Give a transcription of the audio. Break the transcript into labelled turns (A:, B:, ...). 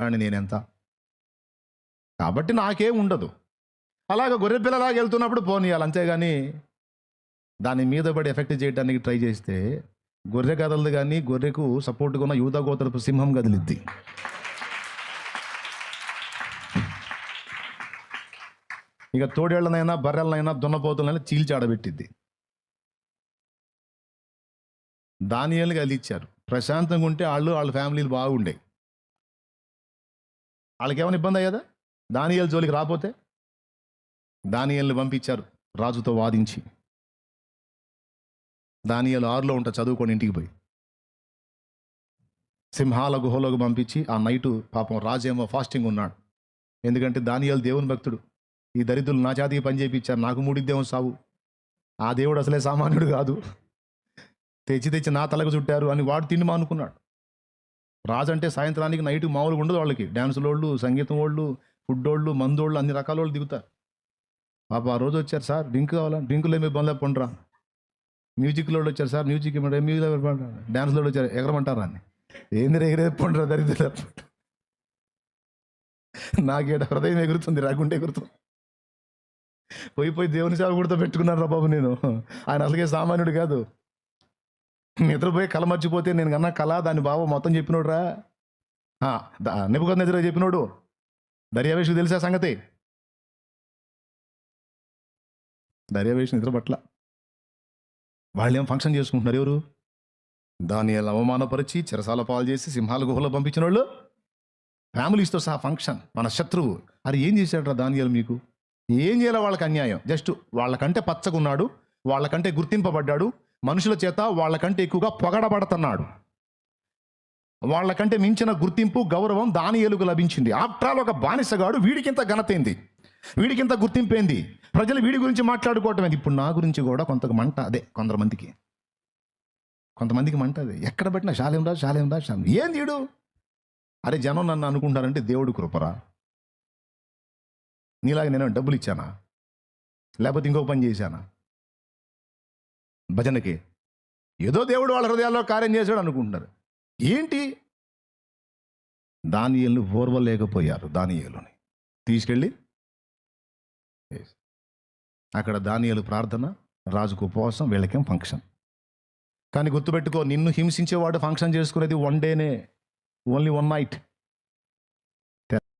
A: అని నేనెంత? కాబట్టి నాకేం ఉండదు. అలాగ గొర్రె పిల్లలాగా వెళ్తున్నప్పుడు పోనీయాలి అంతేగాని దాని మీద పడి ఎఫెక్ట్ చేయడానికి ట్రై చేస్తే గొర్రె కదలదు కానీ గొర్రెకు సపోర్ట్గా ఉన్న యూత గోత్రపు సింహం కదిలిద్ది. ఇక తోడేళ్ళనైనా బర్రెలనైనా దున్నపోతులనైనా చీల్చి ఆడబెట్టిద్ది. దానియాలు కదిలిచ్చారు. ప్రశాంతంగా ఉంటే వాళ్ళు వాళ్ళ ఫ్యామిలీలు బాగుండే వాళ్ళకి ఏమైనా ఇబ్బంది అయ్యేదా? దానియాల జోలికి రాపోతే దానియాల్ని పంపించారు. రాజుతో వాదించి. దానియాలు ఆరులో ఉంటా చదువుకొని ఇంటికి పోయి. సింహాల గుహలోకి పంపించి ఆ నైటు పాపం రాజేమో ఫాస్టింగ్ ఉన్నాడు. ఎందుకంటే దానియాలు దేవుని భక్తుడు. ఈ దరిద్రులు నా జాతికి పని చేయించారు నాకు మూడిద్దేమో సావు. ఆ దేవుడు అసలే సామాన్యుడు కాదు. తెచ్చి తెచ్చి నా తలకు చుట్టారు అని వాడు తిండి మానుకున్నాడు. రాజు అంటే సాయంత్రానికి నైట్ మామూలుగా ఉండదు వాళ్ళకి. డ్యాన్స్ వాళ్ళు సంగీతం వాళ్ళు ఫుడ్ వాళ్ళు మందు వాళ్ళు అన్ని రకాల వాళ్ళు దిగుతారు. పాప ఆ రోజు వచ్చారు సార్ డ్రింక్ కావాలా? డ్రింకులు ఏమి బంద్ పండురా మ్యూజిక్ లోడ్ వచ్చారు సార్ మ్యూజిక్ ఇవ్వమంటారు మ్యూజిక్ డ్యాన్స్ లోడ్ వచ్చారు ఎగరమంటారా అని ఏంది ఎగిరే పండురా దరిద్ర నాకేట హృదయం ఎగురుతుంది రాకుంటే ఎగురుతుంది. పోయి పోయి దేవుని సేవ కూడా పెట్టుకున్నాను రా బాబు నేను. ఆయన అసలుకే సామాన్యుడు కాదు. నిద్రపోయి కళ మర్చిపోతే నేను కన్నా కళ దాని బావ మొత్తం చెప్పినోడు రా నిపుకొంద ఎదురు చెప్పినోడు. దర్యావేషు తెలిసా సంగతి? దర్యావేషు నిద్ర పట్ల. వాళ్ళేం ఫంక్షన్ చేసుకుంటున్నారు ఎవరు? దాన్ని ఎలా అవమానపరిచి చిరసాల పాలు చేసి సింహాల గుహలో పంపించిన వాళ్ళు ఫ్యామిలీస్తో సహా ఫంక్షన్ మన శత్రువు. అరే ఏం చేశాడు దానియాలు మీకు? ఏం చేయాలి వాళ్ళకి అన్యాయం. జస్ట్ వాళ్ళకంటే పచ్చగున్నాడు వాళ్ళకంటే గుర్తింపబడ్డాడు మనుషుల చేత వాళ్ళకంటే ఎక్కువగా పొగడబడుతున్నాడు. వాళ్ళకంటే మించిన గుర్తింపు గౌరవం దాని ఎలుగు లభించింది. ఆఫ్టర్ ఆల్ ఒక బానిసగాడు వీడికింత ఘనతైంది వీడికింత గుర్తింపేంది ప్రజలు వీడి గురించి మాట్లాడుకోవటం ఇప్పుడు నా గురించి కూడా కొంత మంట అదే కొంతమందికి. కొంతమందికి మంట అదే. ఎక్కడ పెట్టినా శాలేం రా శాలేం రా శాలేం ఏం తీడు అరే జనం నన్ను అనుకుంటారంటే దేవుడు కృపరా? నీలాగా నేను డబ్బులు ఇచ్చానా? లేకపోతే ఇంకో పని చేశానా? భజనకి. ఏదో దేవుడు వాళ్ళ హృదయాల్లో కార్యం చేశాడు అనుకుంటున్నారు. ఏంటి? దానియల్ని ఓర్వలేకపోయారు దానియలుని. తీసుకెళ్ళి. అక్కడ దానియలు ప్రార్థన రాజుకు ఉపవాసం వీళ్ళకేం ఫంక్షన్. కానీ గుర్తుపెట్టుకో నిన్ను హింసించేవాడు ఫంక్షన్ చేసుకునేది వన్ డేనే. Only one night